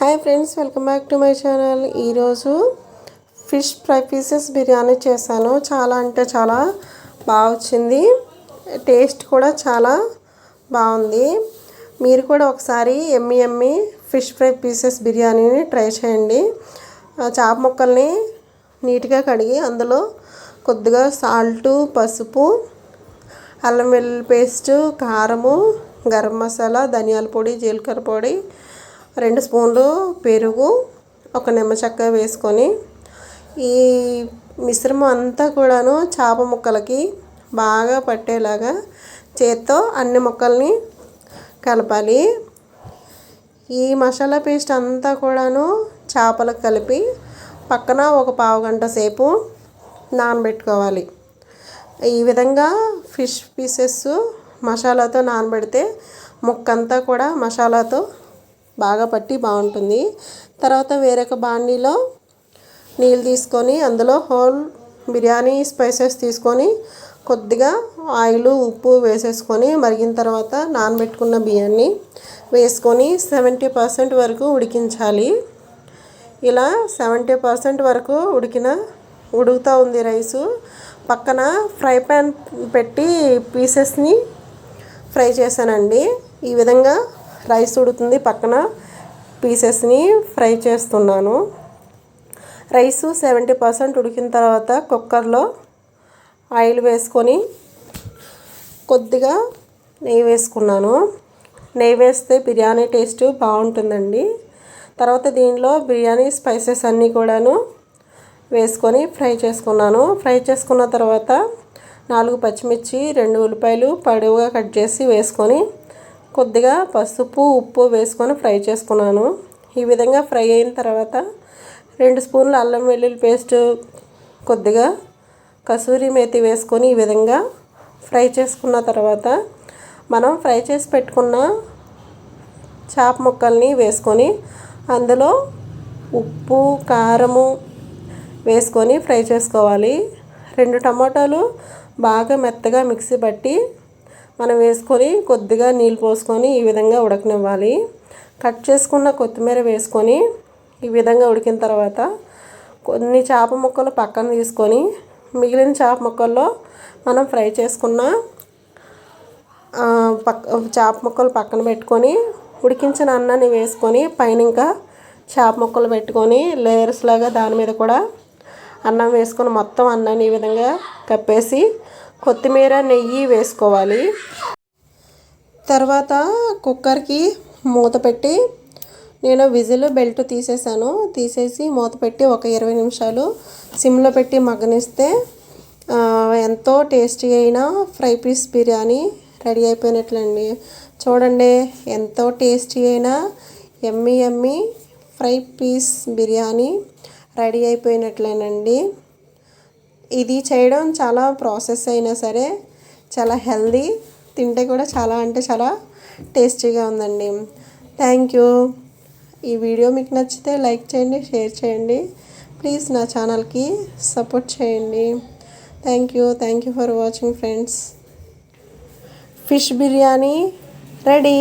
Hi friends welcome back to my channel ఈరోజు fish fry pieces biryani చేశాను. చాలా అంటే చాలా బాగా వచ్చింది టేస్ట్ కూడా చాలా బాగుంది. మీరు కూడా ఒకసారి yummy yummy fish fry pieces బిర్యానీని ట్రై చేయండి. చేప ముక్కల్ని నీట్గా కడిగి అందులో కొద్దిగా సాల్టు పసుపు అల్లం వెల్లుల్లి పేస్టు కారము గరం మసాలా ధనియాల పొడి జీలకర్ర పొడి రెండు స్పూన్లు పెరుగు ఒక నిమ్మ చెక్క వేసుకొని ఈ మిశ్రమం అంతా కూడాను చేప ముక్కలకి బాగా పట్టేలాగా చేత్తో అన్ని ముక్కల్ని కలపాలి. ఈ మసాలా పేస్ట్ అంతా కూడాను చేపలకు కలిపి పక్కన ఒక పావు గంట సేపు నానబెట్టుకోవాలి. ఈ విధంగా ఫిష్ పీసెస్ మసాలాతో నానబెడితే ముక్కంతా కూడా మసాలాతో బాగా పట్టి బాగుంటుంది. తర్వాత వేరొక బాండీలో నీళ్ళు తీసుకొని అందులో హోల్ బిర్యానీ స్పైసెస్ తీసుకొని కొద్దిగా ఆయిల్ ఉప్పు వేసేసుకొని మరిగిన తర్వాత నానబెట్టుకున్న బియ్యాన్ని వేసుకొని సెవెంటీ పర్సెంట్ వరకు ఉడికించాలి. ఇలా సెవెంటీ పర్సెంట్ వరకు ఉడికిన ఉడుకుతూ ఉంది రైసు. పక్కన ఫ్రై ప్యాన్ పెట్టి పీసెస్ని ఫ్రై చేశానండి. ఈ విధంగా రైస్ ఉడుతుంది. పక్కన పీసెస్ని ఫ్రై చేస్తున్నాను. రైస్ సెవెంటీ పర్సెంట్ ఉడికిన తర్వాత కుక్కర్లో ఆయిల్ వేసుకొని కొద్దిగా నెయ్యి వేసుకున్నాను. నెయ్యి వేస్తే బిర్యానీ టేస్ట్ బాగుంటుందండి. తర్వాత దీనిలో బిర్యానీ స్పైసెస్ అన్నీ కూడాను వేసుకొని ఫ్రై చేసుకున్నాను. ఫ్రై చేసుకున్న తర్వాత నాలుగు పచ్చిమిర్చి రెండు ఉల్లిపాయలు పడవగా కట్ చేసి వేసుకొని కొద్దిగా పసుపు ఉప్పు వేసుకొని ఫ్రై చేసుకున్నాను. ఈ విధంగా ఫ్రై అయిన తర్వాత రెండు స్పూన్లు అల్లం వెల్లుల్లి పేస్ట్ కొద్దిగా కసూరి మేతి వేసుకొని ఈ విధంగా ఫ్రై చేసుకున్న తర్వాత మనం ఫ్రై చేసి పెట్టుకున్న చేప ముక్కల్ని వేసుకొని అందులో ఉప్పు కారము వేసుకొని ఫ్రై చేసుకోవాలి. రెండు టమాటాలు బాగా మెత్తగా మిక్సీ పట్టి మనం వేసుకొని కొద్దిగా నీళ్ళు పోసుకొని ఈ విధంగా ఉడకనివ్వాలి. కట్ చేసుకున్న కొత్తిమీర వేసుకొని ఈ విధంగా ఉడికిన తర్వాత కొన్ని చేప ముక్కలు పక్కన తీసుకొని మిగిలిన చేప ముక్కల్లో మనం ఫ్రై చేసుకున్న పక్క చేప ముక్కలు పక్కన పెట్టుకొని ఉడికించిన అన్నాన్ని వేసుకొని పైన ఇంకా చేప ముక్కలు పెట్టుకొని లేయర్స్ లాగా దాని మీద కూడా అన్నం వేసుకొని మొత్తం అన్నాన్ని ఈ విధంగా కప్పేసి కొత్తిమీర నెయ్యి వేసుకోవాలి. తర్వాత కుక్కర్కి మూత పెట్టి నేను విజిల్ బెల్ట్ తీసేసాను తీసేసి మూత పెట్టి ఒక ఇరవై నిమిషాలు సిమ్లో పెట్టి మగ్గనిస్తే ఎంతో టేస్టీ అయిన ఫ్రై పీస్ బిర్యానీ రెడీ అయిపోయినట్లండి. చూడండి ఎంతో టేస్టీ అయిన yummy yummy fry piece biryani ready అయిపోయినట్లేనండి. ఇది చేయడం చాలా ప్రాసెస్ అయినా సరే చాలా హెల్దీ తింటే కూడా చాలా అంటే చాలా టేస్టీగా ఉందండి. Thank you. ఈ వీడియో మీకు నచ్చితే లైక్ చేయండి షేర్ చేయండి. ప్లీజ్ నా ఛానల్కి సపోర్ట్ చేయండి. Thank you thank you for watching friends. Fish biryani ready.